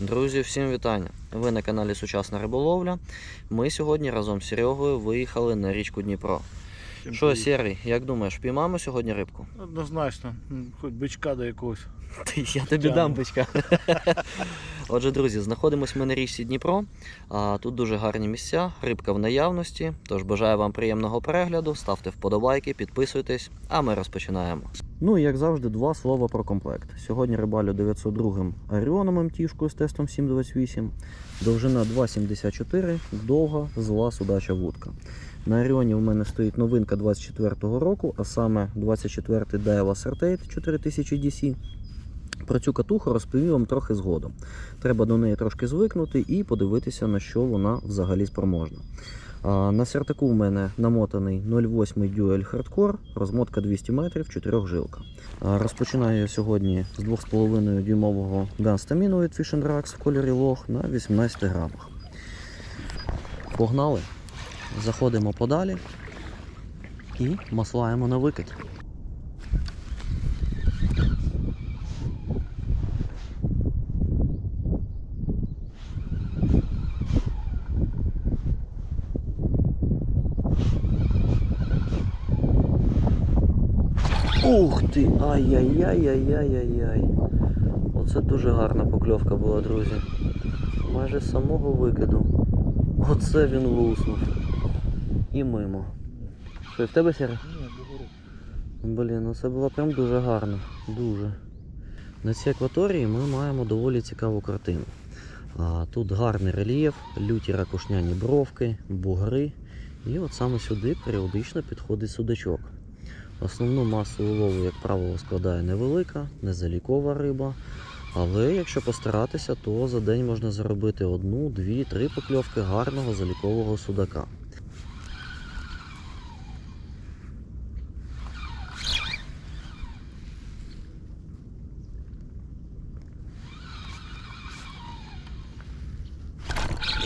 Друзі, всім вітання! Ви на каналі Сучасна риболовля. Ми сьогодні разом з Серегою виїхали на річку Дніпро. Всім Що, привіт. Сірий, як думаєш, піймаємо сьогодні рибку? Однозначно, хоч бичка до якогось. Та Я тобі дам бичка. Отже, друзі, знаходимося ми на річці Дніпро. А, тут дуже гарні місця, рибка в наявності. Тож бажаю вам приємного перегляду, ставте вподобайки, підписуйтесь, а ми розпочинаємо. Ну і як завжди, два слова про комплект. Сьогодні рибалю 902 Оріоном МТшкою з тестом 728, довжина 2,74, довга, зла судача вудка. На Оріоні у мене стоїть новинка 24-го року, а саме 24-й Daiwa Certate 4000 DC. Про цю катуху розповім вам трохи згодом. Треба до неї трошки звикнути і подивитися, на що вона взагалі спроможна. На сертаку у мене намотаний 0,8 Dual Hardcore, розмотка 200 метрів, 4 жилка. Розпочинаю я сьогодні з 2,5 дюймового ганстаміну від Fish Rax в кольорі лох на 18 грамах. Погнали! Заходимо подалі і маслаємо на викид. Ух ти! Ай-яй-яй-яй-яй-яй-яй. Оце дуже гарна покльовка була, друзі. Майже з самого викиду. Оце він луснув. І мимо. Що, і в тебе сіре? Блін, ну це було прям дуже гарно. Дуже. На цій акваторії ми маємо доволі цікаву картину. Тут гарний рельєф, люті ракушняні бровки, бугри. І от саме сюди періодично підходить судачок. Основну масу улову, як правило, складає невелика, незалікова риба. Але якщо постаратися, то за день можна заробити одну, дві, три покльовки гарного залікового судака.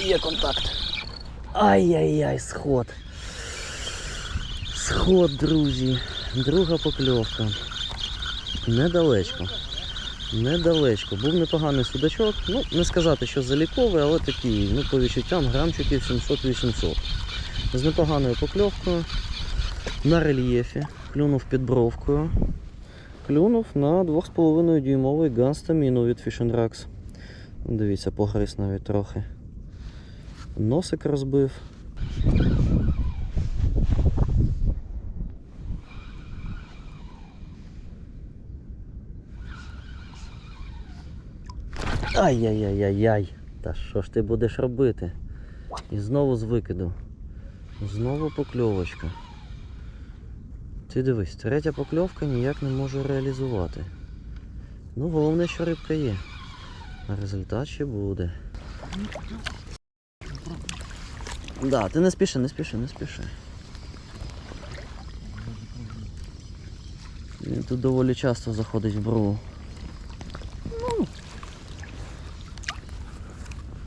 Є контакт. Ай-яй-яй, сход. Сход, друзі. Друга покльовка. Недалечко. Недалечко. Був непоганий судачок. Ну, не сказати, що заліковий, але такий, ну, по відчуттям грамчиків 700-800. З непоганою покльовкою. На рельєфі. Клюнув під бровкою. Клюнув на 2,5 дюймовий ганстаміну від Fish Rax. Дивіться, погриз навіть трохи. Носик розбив. Ай-яй-яй-яй-яй. Та що ж ти будеш робити? І знову з викиду. Знову покльовочка. Ти дивись, третя покльовка ніяк не можу реалізувати. Ну, головне, що рибка є. А результат ще буде. Да, ти не спіши, не спіши, не спіши. Він тут доволі часто заходить в бру.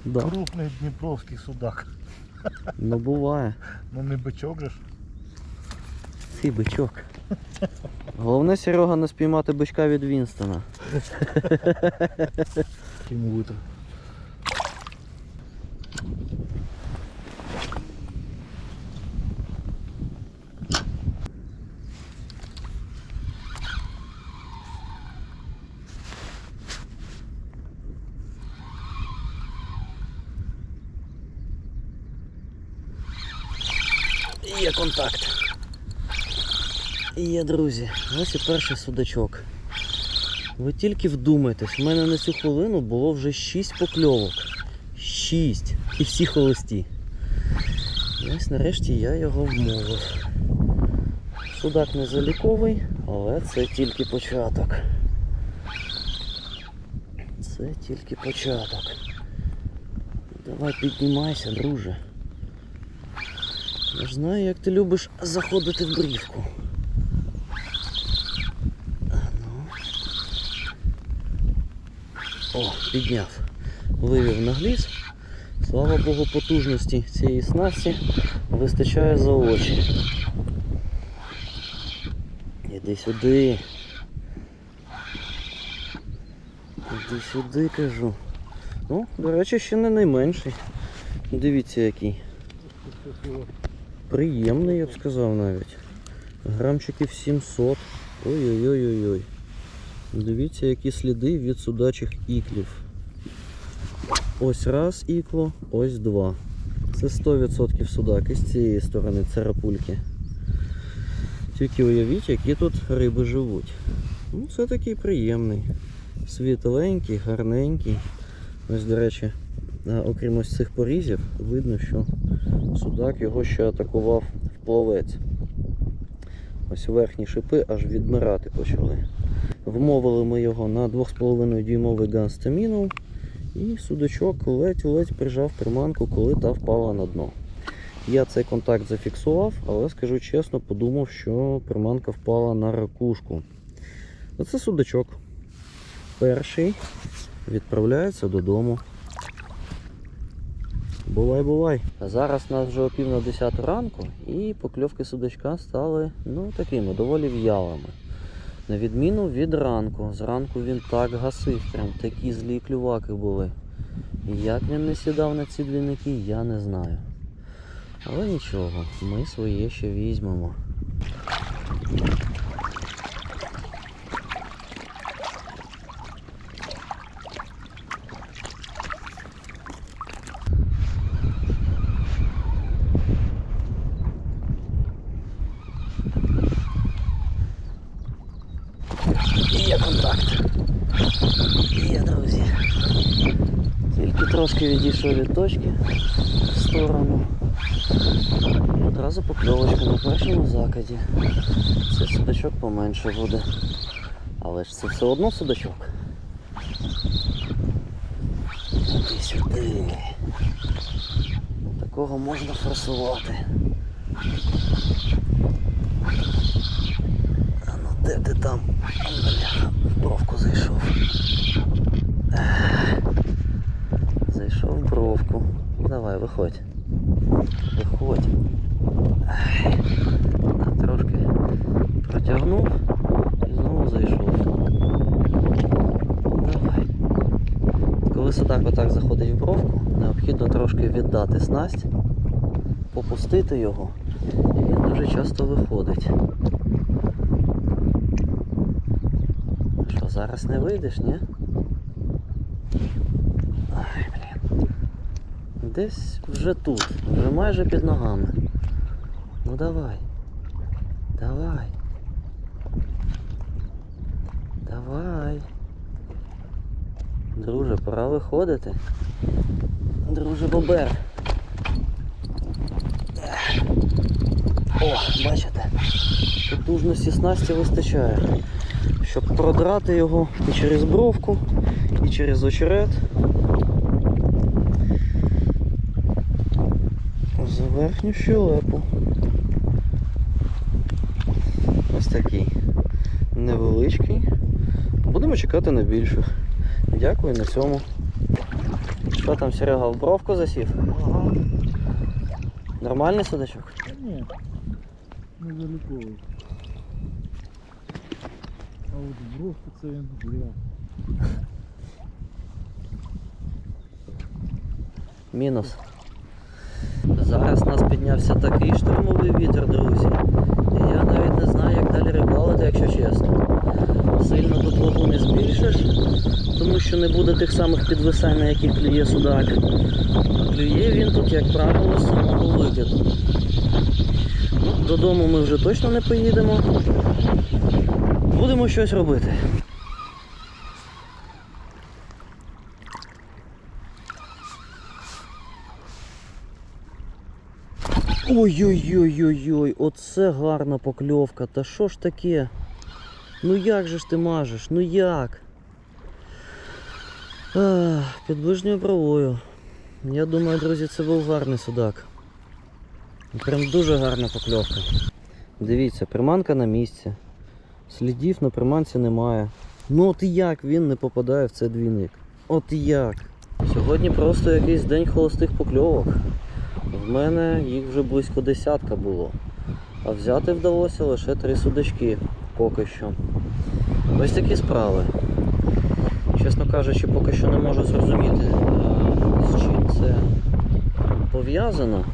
Да, Крупний дніпровський судак. ну буває. Ну не бичок же ж. Ти бичок. Головне, Серега, не спіймати бичка від Вінстона. Йому витер. Є контакт. Є, друзі. Ось і перший судачок. Ви тільки вдумайтесь, в мене на цю хвилину було вже 6 покльовок. 6. І всі холості. І ось нарешті я його вмовив. Судак не заліковий, але це тільки початок. Це тільки початок. Давай піднімайся, друже. Я ж знаю, як ти любиш заходити в брівку. Ну. О, підняв. Вивів на гліз. Слава Богу, потужності цієї снасті вистачає за очі. Іди сюди. Іди сюди, кажу. Ну, до речі, ще не найменший. Дивіться який. Приємний, я б сказав навіть. Грамчиків 700. Ой-ой-ой-ой-ой. Дивіться, які сліди від судачих іклів. Ось раз ікло, ось два. Це 100% судак із цієї сторони царапульки. Тільки уявіть, які тут риби живуть. Ну, це такий приємний. Світленький, гарненький. Ось, до речі, окрім ось цих порізів, видно, що судак його ще атакував в плавець. Ось верхні шипи аж відмирати почали. Вмовили ми його на 2,5 дюймовий ганстамінов і судачок ледь-ледь прижав приманку, коли та впала на дно. Я цей контакт зафіксував, але скажу чесно, подумав, що приманка впала на ракушку. Оце судачок. Перший відправляється додому. Бувай, бувай. Зараз нас вже о пів на 10 ранку і покльовки судачка стали ну, такими доволі в'ялими. На відміну від ранку. Зранку він так гасив, прям такі злі клюваки були. Як він не сідав на ці двійники, я не знаю. Але нічого, ми своє ще візьмемо. Є контакт. Є, друзі. Трошки відійшов від точки в сторону. І одразу покльовочка на першому закиді. Це судачок поменше буде. Але ж це все одно судачок. Іди сюди. Такого можна форсувати. А ну де ти там? Бляха, в бровку зайшов. Ех. Зайшов в бровку. Ну, Давай, виходь. Виходь. А, Трошки протягнув і знову зайшов. Давай. Коли судак отак заходить в бровку, необхідно трошки віддати снасть, попустити його, і він дуже часто виходить. Що, зараз не вийдеш, ні? Ай, блін. Десь вже тут, вже майже під ногами. Ну давай. Давай. Давай. Друже, пора виходити. Друже Бобер. О, бачите? Потужності снасті вистачає, щоб продрати його і через бровку, і через очерет. За верхню щелепу. Ось такий невеличкий. Будемо чекати на більших. Дякую на цьому. Що там Серега в бровку засів? Ага. Нормальний судачок? Та ні. Не заліковий. А от бровку це він бля. Мінус. Зараз у нас піднявся такий штурмовий вітер, друзі. І я навіть не знаю, як далі рибалити, якщо чесно. Сильно тут вагу не збільшиш, тому що не буде тих самих підвисань, на яких клює судак. А клює він тут, як правило, з самого викиду. Ну, додому ми вже точно не поїдемо. Будемо щось робити. Ой-ой-ой-ой-ой, оце гарна покльовка. Та що ж таке? Ну як же ж ти мажеш? Ну як? Під ближньою бровою. Я думаю, друзі, це був гарний судак. Прям дуже гарна покльовка. Дивіться, приманка на місці. Слідів на приманці немає. Ну от як він не попадає в цей двійник? От як? Сьогодні просто якийсь день холостих покльовок. В мене їх вже близько десятка було. А взяти вдалося лише три судачки поки що. Ось такі справи. Чесно кажучи, поки що не можу зрозуміти, з чим це пов'язано,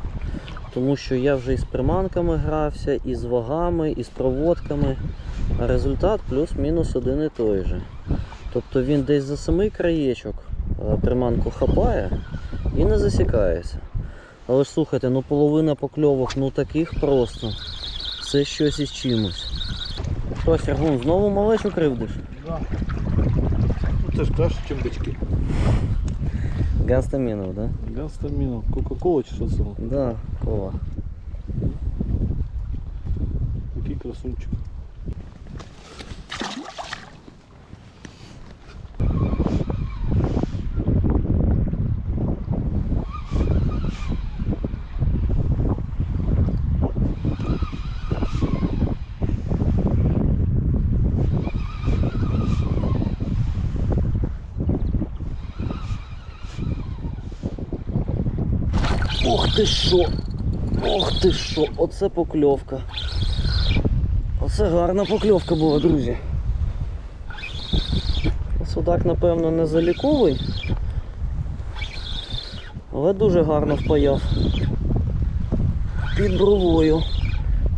тому що я вже із приманками грався, і з вагами, і з проводками. А результат плюс-мінус один і той же. Тобто він десь за самий краєчок е, приманку хапає і не засікається. Але ж слухайте, ну половина покльовок, ну таких просто. Це щось із чимось. Що, Сергун, знову малечу кривдиш? Да. Ну це ж краще, ніж бички. Ганстамінов, да? Ганстаміно. Кока-кола чи що це? Да, кола. Який красунчик. Ох ти що! Ох ти що! Оце покльовка. Оце гарна покльовка була, друзі. Судак, напевно, не заліковий, але дуже гарно впаяв. Під бровою.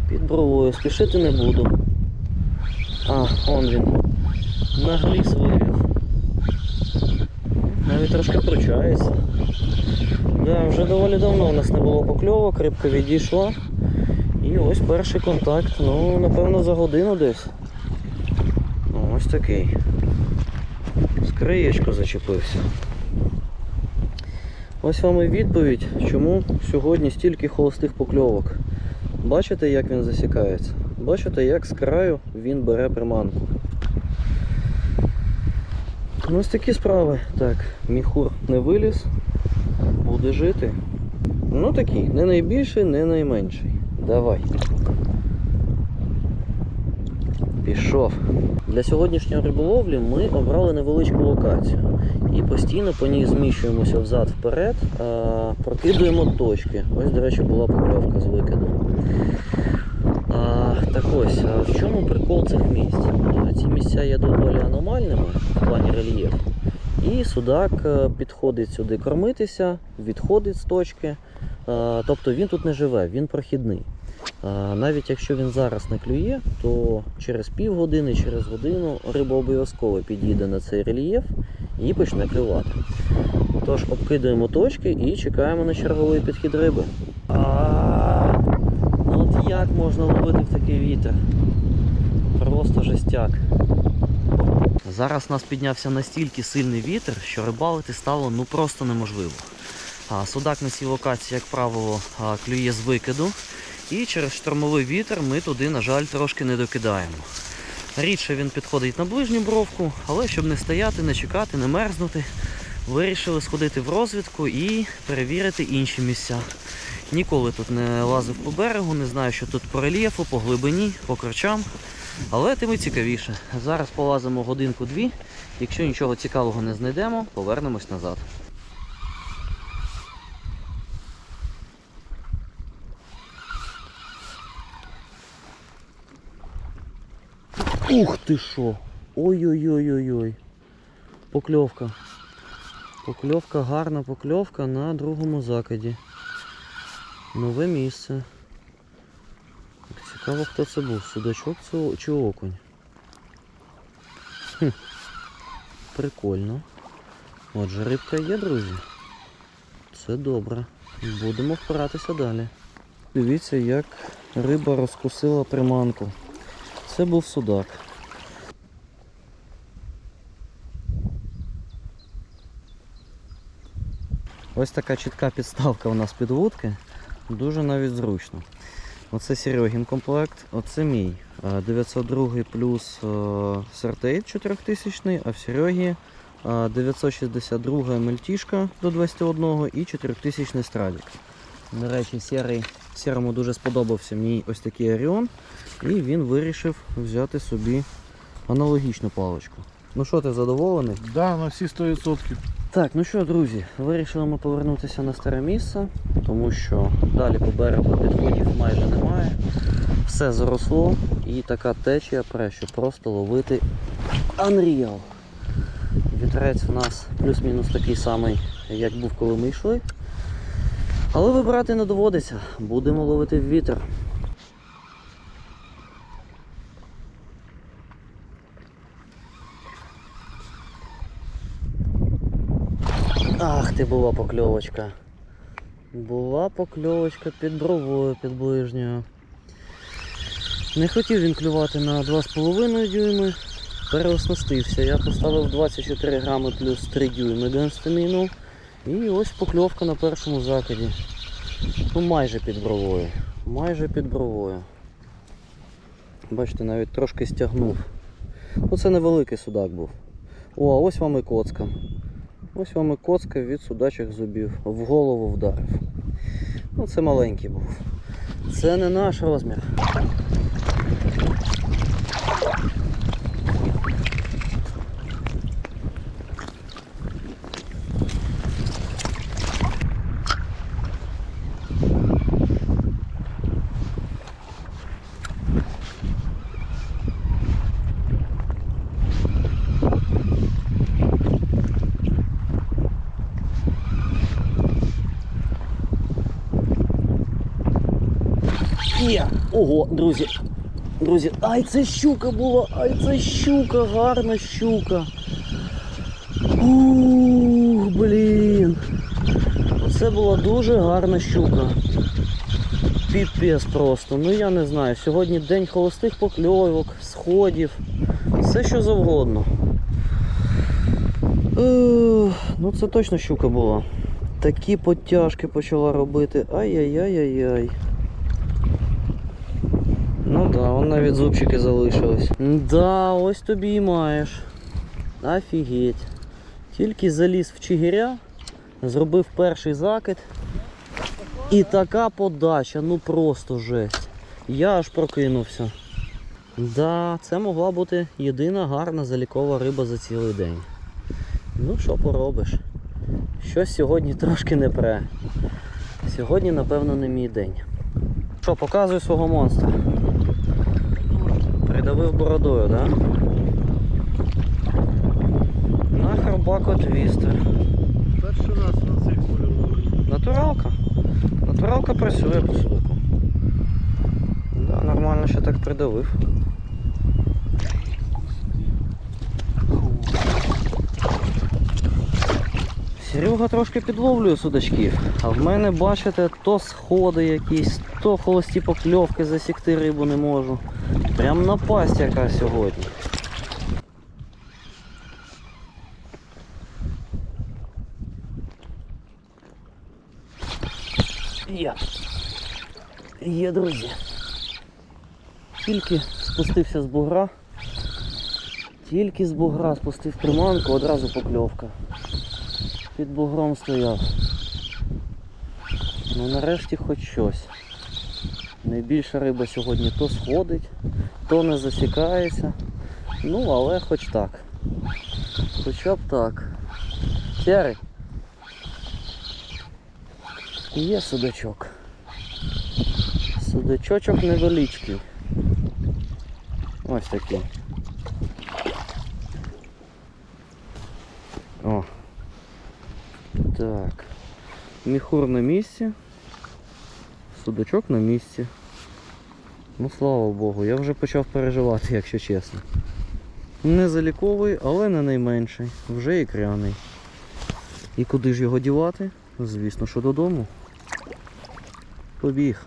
Під бровою. Спішити не буду. А, он він. На гліс вивів. Навіть трошки кручається. Да, вже доволі давно у нас не було покльовок, рибка відійшла. І ось перший контакт, ну, напевно, за годину десь. Ну, ось такий. З краєчку зачепився. Ось вам і відповідь, чому сьогодні стільки холостих покльовок. Бачите, як він засікається? Бачите, як з краю він бере приманку. Ну, ось такі справи. Так, міхур не виліз, буде жити. Ну такий, не найбільший, не найменший. Давай. Пішов. Для сьогоднішньої риболовлі ми обрали невеличку локацію. І постійно по ній зміщуємося взад-вперед, прокидуємо точки. Ось, до речі, була покльовка з викиду. Так ось, в чому прикол цих місць? Ці місця є доволі аномальними в плані рельєфу. І судак е, підходить сюди кормитися, відходить з точки. Е, Тобто він тут не живе, він прохідний. Е, Навіть якщо він зараз не клює, то через півгодини, через годину риба обов'язково підійде на цей рельєф і почне клювати. Тож обкидаємо точки і чекаємо на черговий підхід риби. А, ну от як можна ловити в такий вітер? Просто жестяк. Зараз у нас піднявся настільки сильний вітер, що рибалити стало ну просто неможливо. Судак на цій локації, як правило, клює з викиду. І через штормовий вітер ми туди, на жаль, трошки не докидаємо. Рідше він підходить на ближню бровку, але щоб не стояти, не чекати, не мерзнути, вирішили сходити в розвідку і перевірити інші місця. Ніколи тут не лазив по берегу, не знаю, що тут по рельєфу, по глибині, по корчам. Але тим і цікавіше. Зараз полазимо годинку-дві. Якщо нічого цікавого не знайдемо, повернемось назад. Ух ти що! Ой-ой-ой-ой-ой. Покльовка. Покльовка, гарна покльовка на другому закиді. Нове місце. Цікаво, хто це був, судачок чи- окунь. Хм. Прикольно. Отже, рибка є, друзі. Це добре. Будемо впиратися далі. Дивіться, як риба розкусила приманку. Це був судак. Ось така чітка підставка у нас під вудки. Дуже навіть зручно. Оце Серегін комплект, оце мій. Е, 902 плюс сертейт 4000, а в Серегі е, 962 мельтішка до 21 і 4000 страдік. До речі, сірий, сірому дуже сподобався мій ось такий Оріон, і він вирішив взяти собі аналогічну паличку. Ну що, ти задоволений? Да, на всі 100%. Так, ну що, друзі, вирішили ми повернутися на старе місце, тому що далі по берегу підходів майже немає. Все заросло і така течія пре, що просто ловити Unreal. Вітерець у нас плюс-мінус такий самий, як був, коли ми йшли. Але вибирати не доводиться. Будемо ловити вітер. Ах ти була покльовочка. Була покльовочка під бровою, під ближньою. Не хотів він клювати на 2,5 дюйми. Переоснастився. Я поставив 24 грами плюс 3 дюйми генстаміну. І ось покльовка на першому закиді. Ну майже під бровою. Майже під бровою. Бачите, навіть трошки стягнув. Ну це невеликий судак був. О, а ось вам і коцка. Ось вам і коцка від судачих зубів. В голову вдарив. Ну це маленький був. Це не наш розмір. Є! Ого, друзі! Друзі, ай це щука була! Ай це щука, гарна щука. Ух, блін. Оце була дуже гарна щука. Піпець просто. Ну я не знаю. Сьогодні день холостих покльовок, сходів, все що завгодно. Ех, ну це точно щука була. Такі потяжки почала робити. Ай-яй-яй-яй-яй. Да, вон навіть зубчики залишились. Да, ось тобі і маєш. Офігеть. Тільки заліз в чигиря, зробив перший закид. І така подача, ну просто жесть. Я аж прокинувся. Да, це могла бути єдина гарна залікова риба за цілий день. Ну що поробиш? Щось сьогодні трошки не пре. Сьогодні, напевно, не мій день. Що, показую свого монстра. Придавив бородою, да? На хробако твістер. Перший раз на цей кольоровий. Натуралка. Натуралка працює по суку. Да, нормально ще так придавив. Серега трошки підловлює судачків, а в мене, бачите, то сходи якісь, то холості покльовки засікти рибу не можу. Прям напасть яка сьогодні. Є. Є, друзі. Тільки спустився з бугра. Тільки з бугра спустив приманку, одразу покльовка. Під бугром стояв. Ну нарешті хоч щось. Найбільша риба сьогодні то сходить, то не засікається. Ну, але хоч так. Хоча б так. Сярий. Є судачок. Судачочок невеличкий. Ось такий. О. Так. Міхур на місці. Судачок на місці. Ну слава Богу, я вже почав переживати, якщо чесно. Не заліковий, але не найменший. Вже ікряний. І куди ж його дівати? Звісно, що додому. Побіг.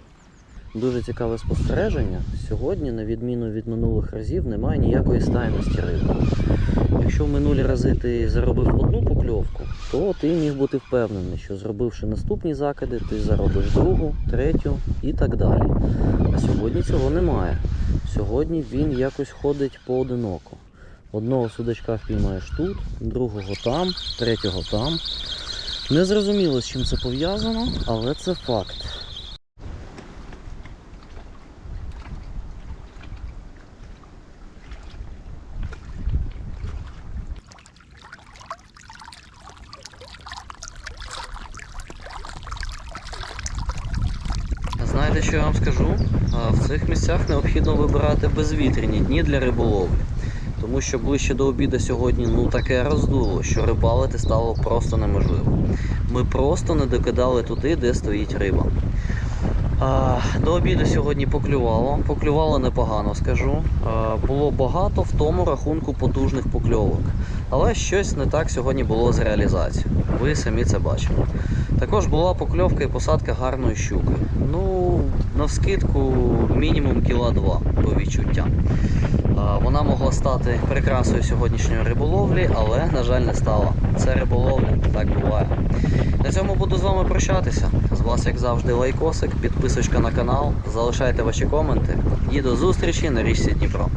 Дуже цікаве спостереження. Сьогодні, на відміну від минулих разів, немає ніякої стайності риби. Якщо в минулі рази ти заробив одну покльовку, то ти міг бути впевнений, що зробивши наступні закиди, ти заробиш другу, третю і так далі. А сьогодні цього немає. Сьогодні він якось ходить поодиноко. Одного судачка впіймаєш тут, другого там, третього там. Не зрозуміло, з чим це пов'язано, але це факт. Знаєте, що я вам скажу? А, В цих місцях необхідно вибирати безвітряні дні для риболовлі. тому що ближче до обіду сьогодні ну таке роздуло, що рибалити стало просто неможливо. Ми просто не докидали туди, де стоїть риба. А, До обіду сьогодні поклювало. Поклювало непогано, скажу. А, Було багато в тому рахунку потужних покльовок. Але щось не так сьогодні було з реалізацією. Ви самі це бачили. Також була покльовка і посадка гарної щуки. Ну, навскидку мінімум кіла два по відчуттям. Вона могла стати прикрасою сьогоднішньої риболовлі, але, на жаль, не стала. Це риболовля, так буває. На цьому буду з вами прощатися. З вас, як завжди, лайкосик, підписочка на канал, залишайте ваші коменти і до зустрічі на річці Дніпро.